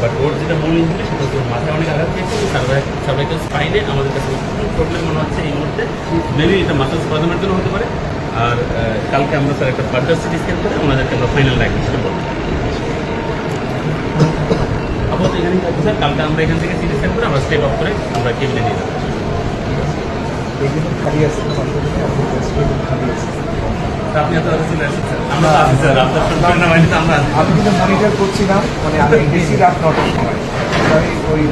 But ওর যেটা মূল injury সেটা হচ্ছে মাথায় অনেক আঘাত পেয়েছে সার্ভাইকাল স্পাইনে আমাদের কাছে প্রবলেম মনে হচ্ছে এই মুহূর্তে। মেবি এটা মাসাল স্পাজমের জন্য হতে পারে। আর কালকে আমরা স্যার একটা ফার্দার সিটি স্ক্যান করে ওনাদেরকে আমরা ফাইনাল ডায়াগনোসিসটা বলব। আপাতত এখানেই থাকব স্যার কালকে আমরা এখান থেকে সিটি স্ক্যান করে আমরা স্টেপ অফ করে আমরা কেবিনে নিয়ে যাব। খালি আছে খালি আছে। আপনি এত চলে আসেন আমরা আছি স্যার আপনার সন্তান আমরা আছি। আমি কিন্তু মনিটর করছিলাম মানে আমি গেছি রাত নটার সময় আমি ওই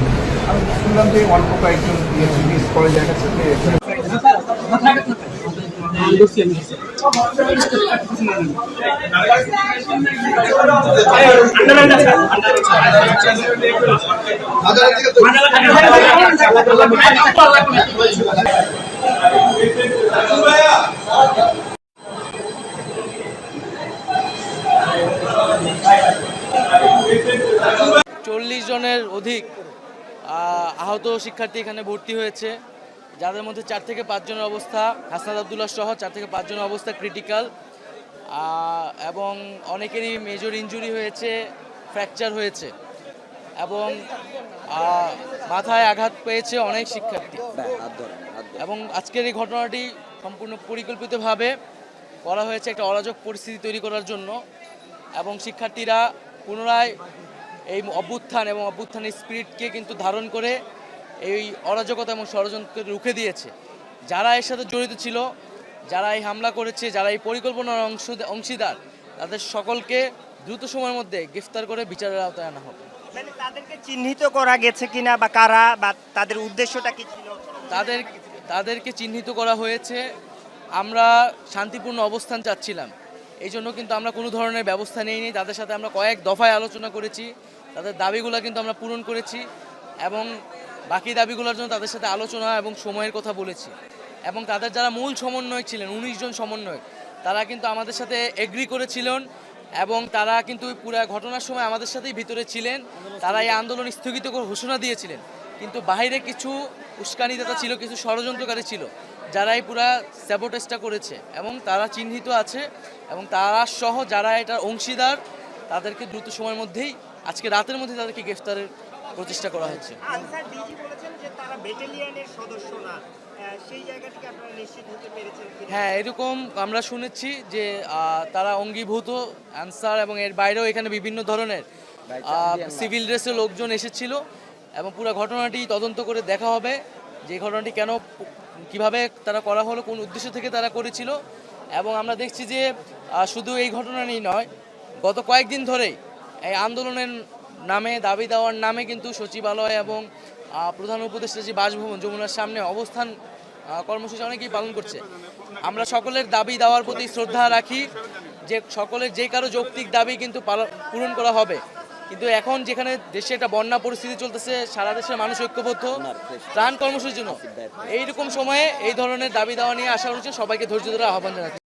আমি শুনলাম যে অল্প কয়েকজন ইয়ে মিস যে চল্লিশ জনের অধিক আহত শিক্ষার্থী এখানে ভর্তি হয়েছে। যাদের মধ্যে চার থেকে পাঁচজনের অবস্থা হাসনাদ আবদুল্লাহ সহ চার থেকে পাঁচজনের অবস্থা ক্রিটিক্যাল এবং অনেকেরই মেজর ইনজুরি হয়েছে ফ্র্যাকচার হয়েছে, এবং মাথায় আঘাত পেয়েছে অনেক শিক্ষার্থী। এবং আজকের এই ঘটনাটি সম্পূর্ণ পরিকল্পিতভাবে করা হয়েছে একটা অরাজক পরিস্থিতি তৈরি করার জন্য, এবং শিক্ষার্থীরা পুনরায় এই অভ্যুত্থান এবং অভ্যুত্থানের স্পিরিটকে কিন্তু ধারণ করে এই অরাজকতা এবং ষড়যন্ত্রকে রুখে দিয়েছে। যারা এর সাথে জড়িত ছিল যারা এই হামলা করেছে যারা এই পরিকল্পনার অংশ অংশীদার তাদের সকলকে দ্রুত সময়ের মধ্যে গ্রেফতার করে বিচারের আওতায় আনা হবে। মানে তাদেরকে চিহ্নিত করা গেছে কিনা বা কারা বা তাদের উদ্দেশ্যটা কি ছিল? তাদের তাদেরকে চিহ্নিত করা হয়েছে। আমরা শান্তিপূর্ণ অবস্থান চাচ্ছিলাম। এই জন্য কিন্তু আমরা কোনো ধরনের ব্যবস্থা নেইনি। তাদের সাথে আমরা কয়েক দফায় আলোচনা করেছি। তাদের দাবিগুলো কিন্তু আমরা পূরণ করেছি এবং বাকি দাবিগুলোর জন্য তাদের সাথে আলোচনা এবং সময়ের কথা বলেছি। এবং তাদের যারা মূল সমন্বয় ছিলেন, উনিশ জন সমন্বয়ক, তারা কিন্তু আমাদের সাথে এগ্রি করেছিলেন এবং তারা কিন্তু পুরো ঘটনার সময় আমাদের সাথেই ভিতরে ছিলেন। তারা এই আন্দোলন স্থগিত করে ঘোষণা দিয়েছিলেন। কিন্তু বাইরে কিছু উস্কানিদাতা ছিল, কিছু ষড়যন্ত্রকারী ছিল। যারা এই পুরা স্যাবোটেজটা করেছে এবং তারা চিহ্নিত আছে এবং তারা সহ যারা এটার অংশীদার তাদেরকে দ্রুত সময়ের মধ্যেই আজকে রাতের মধ্যে তাদেরকে গ্রেফতারের প্রচেষ্টা করা হচ্ছে আনসার ডিজি বলেছেন যে তারা ব্যাটালিয়নের সদস্য না। আহ, সেই জায়গা থেকে আপনারা নিশ্চিত হতে পেরেছেন কিনা? হ্যাঁ এরকম আমরা শুনেছি যে তারা অঙ্গীভূত অ্যান্সার এবং এর বাইরেও এখানে বিভিন্ন ধরনের সিভিল ড্রেসের লোকজন এসেছিল এবং পুরো ঘটনাটি তদন্ত করে দেখা হবে যে ঘটনাটি কেন কীভাবে তারা করা হলো, কোন উদ্দেশ্য থেকে তারা করেছিল, এবং আমরা দেখছি যে শুধু এই ঘটনা নিয়ে নয় গত কয়েকদিন ধরেই এই আন্দোলনের নামে, দাবি দেওয়ার নামে কিন্তু সচিবালয় এবং প্রধান উপদেষ্টা যে বাসভবন, যমুনার সামনে অবস্থান কর্মসূচি অনেকেই পালন করছে। আমরা সকলের দাবি দেওয়ার প্রতি শ্রদ্ধা রাখি যে, সকলের যে কারও যৌক্তিক দাবি কিন্তু পূরণ করা হবে। কিন্তু এখন যেখানে দেশে একটা বন্যা পরিস্থিতি চলতেছে সারা দেশের মানুষ ঐক্যবদ্ধ। ত্রাণ কর্মসূচির জন্য। এইরকম সময়ে এই ধরনের দাবি দাওয়া নিয়ে আসা হচ্ছে সবাইকে ধৈর্য ধরে আহ্বান জানাচ্ছি।